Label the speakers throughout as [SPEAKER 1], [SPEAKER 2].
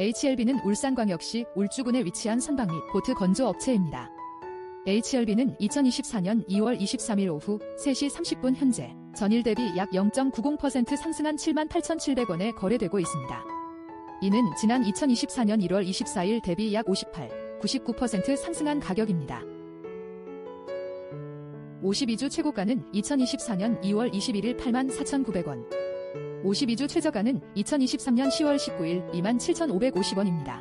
[SPEAKER 1] HLB는 울산광역시 울주군에 위치한 선박 및 보트 건조 업체입니다. HLB는 2024년 2월 23일 오후 3시 30분 현재 전일 대비 약 0.90% 상승한 78,700원에 거래되고 있습니다. 이는 지난 2024년 1월 24일 대비 약 58, 99% 상승한 가격입니다. 52주 최고가는 2024년 2월 21일 84,900원, 52주 최저가는 2023년 10월 19일 27,550원입니다.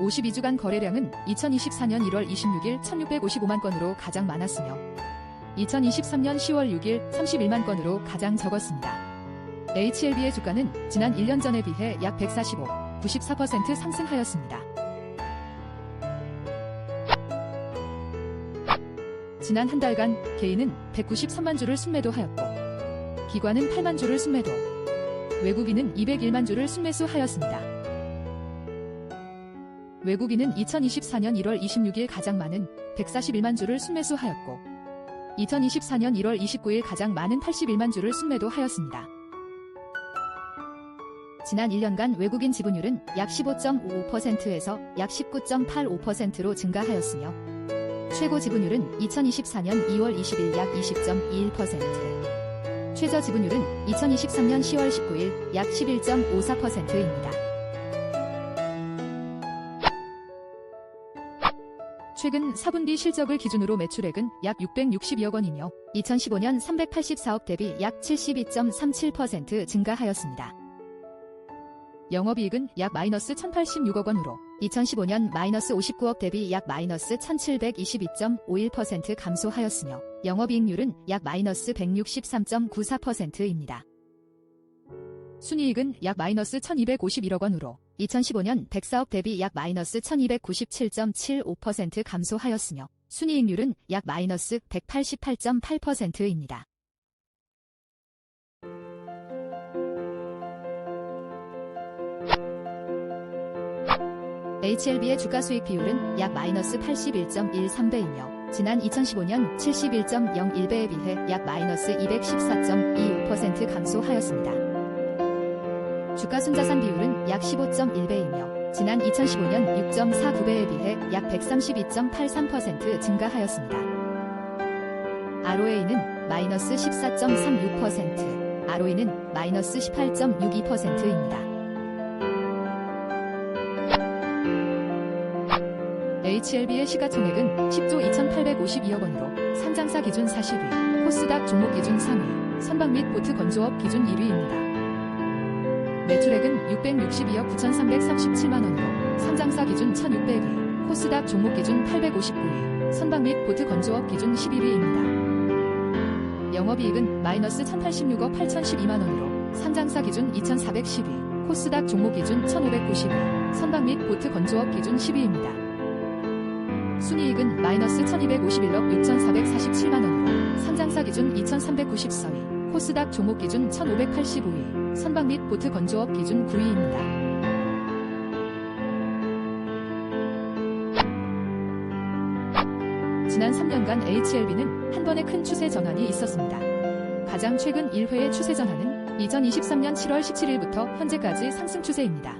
[SPEAKER 1] 52주간 거래량은 2024년 1월 26일 1,655만 건으로 가장 많았으며 2023년 10월 6일 31만 건으로 가장 적었습니다. HLB의 주가는 지난 1년 전에 비해 약 145, 94% 상승하였습니다. 지난 한 달간 개인은 193만 주를 순매도하였고 기관은 8만 주를 순매도, 외국인은 201만 주를 순매수하였습니다. 외국인은 2024년 1월 26일 가장 많은 141만 주를 순매수하였고 2024년 1월 29일 가장 많은 81만 주를 순매도하였습니다. 지난 1년간 외국인 지분율은 약 15.55%에서 약 19.85%로 증가하였으며 최고 지분율은 2024년 2월 20일 약 20.21%, 최저 지분율은 2023년 10월 19일 약 11.54%입니다. 최근 4분기 실적을 기준으로 매출액은 약 662억 원이며 2015년 384억 대비 약 72.37% 증가하였습니다. 영업이익은 약 마이너스 1086억 원으로 2015년 마이너스 59억 대비 약 마이너스 1722.51% 감소하였으며 영업이익률은 약 마이너스 163.94%입니다. 순이익은 약 마이너스 1251억 원으로 2015년 104억 대비 약 마이너스 1297.75% 감소하였으며 순이익률은 약 마이너스 188.8%입니다. HLB의 주가 수익 비율은 약 마이너스 81.13배이며 지난 2015년 71.01배에 비해 약 마이너스 214.25% 감소하였습니다. 주가 순자산 비율은 약 15.1배이며 지난 2015년 6.49배에 비해 약 132.83% 증가하였습니다. ROA는 마이너스 14.36%, ROE는 마이너스 18.62%입니다. HLB의 시가총액은 10조 2,852억 원으로 상장사 기준 40위, 코스닥 종목 기준 3위, 선박 및 보트 건조업 기준 1위입니다. 매출액은 662억 9,337만 원으로 상장사 기준 1,600위, 코스닥 종목 기준 859위, 선박 및 보트 건조업 기준 11위입니다. 영업이익은 마이너스 1,086억 8,012만 원으로 상장사 기준 2,410위, 코스닥 종목 기준 1,590위, 선박 및 보트 건조업 기준 10위입니다. 순이익은 마이너스 1251억 6,447만 원으로 상장사 기준 2,394위, 코스닥 종목 기준 1,585위, 선박 및 보트 건조업 기준 9위입니다. 지난 3년간 HLB는 한 번의 큰 추세 전환이 있었습니다. 가장 최근 1회의 추세 전환은 2023년 7월 17일부터 현재까지 상승 추세입니다.